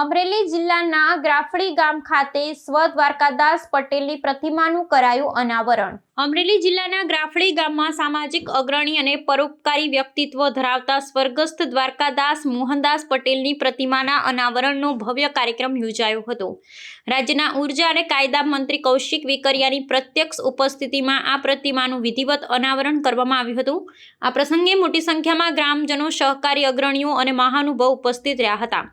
અમરેલી જિલ્લાના ગ્રાફડી ગામ ખાતે સ્વ દ્વારકાદાસ પટેલની પ્રતિમાનું કરાયું અનાવરણ. અમરેલી જિલ્લાના ગ્રાફડી ગામમાં સામાજિક અગ્રણી અને પરોપકારી વ્યક્તિત્વ ધરાવતા સ્વર્ગસ્થ દ્વારકાદાસ મોહનદાસ પટેલની પ્રતિમાના અનાવરણનો ભવ્ય કાર્યક્રમ યોજાયો હતો. રાજ્યના ઊર્જા અને કાયદા મંત્રી કૌશિક વિકરિયાની પ્રત્યક્ષ ઉપસ્થિતિમાં આ પ્રતિમાનું વિધિવત અનાવરણ કરવામાં આવ્યું હતું. આ પ્રસંગે મોટી સંખ્યામાં ગ્રામજનો, સહકારી અગ્રણીઓ અને મહાનુભાવ ઉપસ્થિત રહ્યા હતા.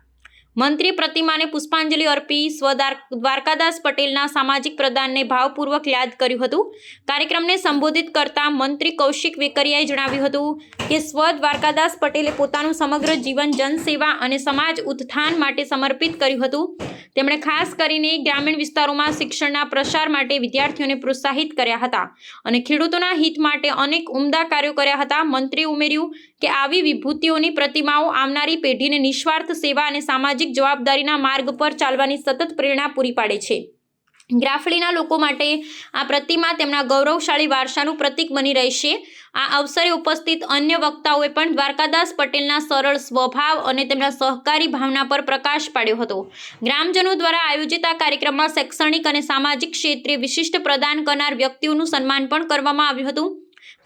મંત્રી પ્રતિમાને પુષ્પાંજલિ અર્પી સ્વદાર દ્વારકાદાસ પટેલના સામાજિક પ્રદાનને ભાવપૂર્વક યાદ કર્યું હતું. કાર્યક્રમને સંબોધિત કરતા મંત્રી કૌશિક વેકરિયાએ જણાવ્યું હતું કે, સ્વ દ્વારકાદાસ પટેલે પોતાનું સમગ્ર જીવન જનસેવા અને સમાજ ઉત્થાન માટે સમર્પિત કર્યું હતું. તેમણે ખાસ કરીને ગ્રામીણ વિસ્તારોમાં શિક્ષણના પ્રસાર માટે વિદ્યાર્થીઓને પ્રોત્સાહિત કર્યા હતા અને ખેડૂતોના હિત માટે અનેક ઉમદા કાર્યો કર્યા હતા. મંત્રીએ ઉમેર્યું કે આવી વિભૂતિઓની પ્રતિમાઓ આવનારી પેઢીને નિસ્વાર્થ સેવા અને સામાજિક જવાબદારીના માર્ગ પર ચાલવાની સતત પ્રેરણા પૂરી પાડે છે. ગ્રાફડીના લોકો માટે આ પ્રતિમા તેમના ગૌરવશાળી વારસાનું પ્રતીક બની રહેશે. આ અવસરે ઉપસ્થિત અન્ય વક્તાઓએ પણ દ્વારકાદાસ પટેલના સરળ સ્વભાવ અને તેમના સહકારી ભાવના પર પ્રકાશ પાડ્યો હતો. ગ્રામજનો દ્વારા આયોજિત આ કાર્યક્રમમાં શૈક્ષણિક અને સામાજિક ક્ષેત્રે વિશિષ્ટ પ્રદાન કરનાર વ્યક્તિઓનું સન્માન પણ કરવામાં આવ્યું હતું.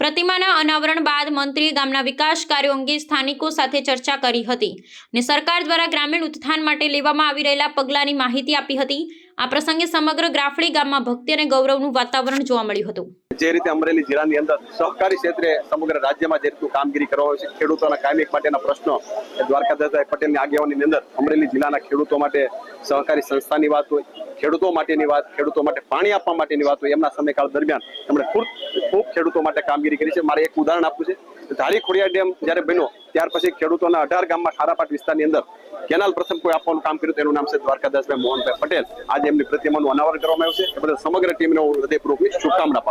પ્રતિમાના અનાવરણ બાદ મંત્રીએ ગામના વિકાસ કાર્યો અંગે સ્થાનિકો સાથે ચર્ચા કરી હતી અને સરકાર દ્વારા ગ્રામીણ ઉત્થાન માટે લેવામાં આવી રહેલા પગલાંની માહિતી આપી હતી. આ પ્રસંગે સમગ્ર ગ્રાફડી ગામમાં ભક્તિ અને ગૌરવનું વાતાવરણ જોવા મળ્યું હતું. જે રીતે અમરેલી જિલ્લાની અંદર સહકારી ક્ષેત્રે સમગ્ર રાજ્યમાં જે રીતનું કામગીરી કરવામાં આવે છે, ખેડૂતોના કાયમી માટેના પ્રશ્નો, એ દ્વારકાદાસ પટેલની આગેવાનીની અંદર અમરેલી જિલ્લાના ખેડૂતો માટે સહકારી સંસ્થાની વાત હોય, ખેડૂતો માટેની વાત, ખેડૂતો માટે પાણી આપવા માટેની વાત હોય, એમના સમયકાળ દરમિયાન એમણે ખૂબ ખૂબ ખેડૂતો માટે કામગીરી કરી છે. મારે એક ઉદાહરણ આપવું છે. ધારી ખોડિયા ડેમ જ્યારે બન્યો ત્યાર પછી ખેડૂતોના અઢાર ગામમાં ખારાપાટ વિસ્તારની અંદર કેનાલ પ્રથમ કોઈ આપવાનું કામ કર્યું તેનું નામ છે દ્વારકાદાસભાઈ મોહનભાઈ પટેલ. આજે એમની પ્રતિમાનું અનાવરણ કરવામાં આવ્યું છે. એ બદલ સમગ્ર ટીમને હું હૃદયપૂર્વકની શુભકામના પાઠવું